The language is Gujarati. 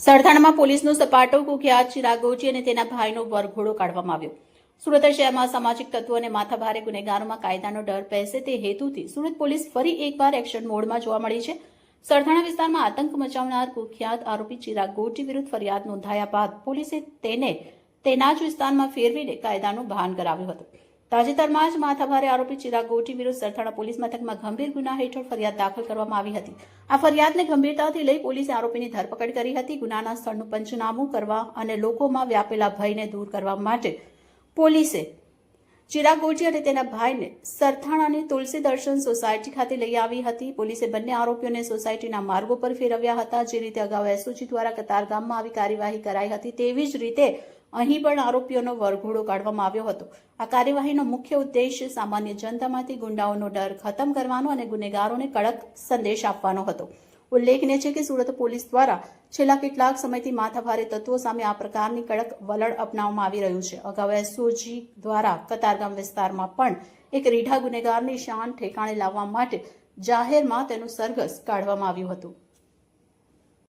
સરથાણામાં પોલીસનો સપાટો કુખ્યાત ચિરાગ ગોજી અને તેના ભાઈનો વરઘોડો કાઢવામાં આવ્યો. સુરત શહેરમાં સામાજિક તત્વો અને માથાભારે ગુનેગારોમાં કાયદાનો ડર પહેશે તે હેતુથી સુરત પોલીસ ફરી એકવાર એક્શન મોડમાં જોવા મળી છે. સરથાણા વિસ્તારમાં આતંક મચાવનાર કુખ્યાત આરોપી ચિરાગ ગોટી વિરુદ્ધ ફરિયાદ નોંધાયા બાદ પોલીસે તેને તેના જ વિસ્તારમાં ફેરવીને કાયદાનું ભાન કરાવ્યું હતું. તાજેતરમાં જ માથાભારે આરોપી ચિરાગ ગોટી વિરુદ્ધ સરથાણા પોલીસ મથકમાં ગંભીર ગુના હેઠળ ફરિયાદ દાખલ કરવામાં આવી હતી. આ ફરિયાદને ગંભીરતાથી લઈ પોલીસે આરોપીની ધરપકડ કરી હતી. ગુનાના સ્થળનું પંચનામું કરવા અને લોકોમાં વ્યાપેલા ભયને દૂર કરવા માટે પોલીસે ચિરાગ ગોજી અને તેના ભાઈને સરથાણાની તુલસી દર્શન સોસાયટી ખાતે લઈ આવી હતી. પોલીસે બંને આરોપીઓને સોસાયટીના માર્ગો પર ફેરવ્યા હતા. જે રીતે અગાઉ એસઓજી દ્વારા કતારગામમાં આવી કાર્યવાહી કરાઈ હતી, તેવી જ રીતે અહીં પણ આરોપીઓનો વરઘોડો કાઢવામાં આવ્યો હતો. આ કાર્યવાહીનો મુખ્ય ઉદ્દેશ સામાન્ય જનતામાંથી ગુંડાઓનો ડર ખતમ કરવાનો અને ગુનેગારોને કડક સંદેશ આપવાનો હતો. ઉલ્લેખનીય છે કે સુરત પોલીસ દ્વારા છેલ્લા કેટલાક સમયથી માથાભારે તત્વો સામે આ પ્રકારની કડક વલણ અપનાવવામાં આવી રહ્યું છે. અગાઉ એસઓજી દ્વારા કતારગામ વિસ્તારમાં પણ એક રીઢા ગુનેગારની શાન ઠેકાણે લાવવા માટે જાહેરમાં તેનું સરઘસ કાઢવામાં આવ્યું હતું.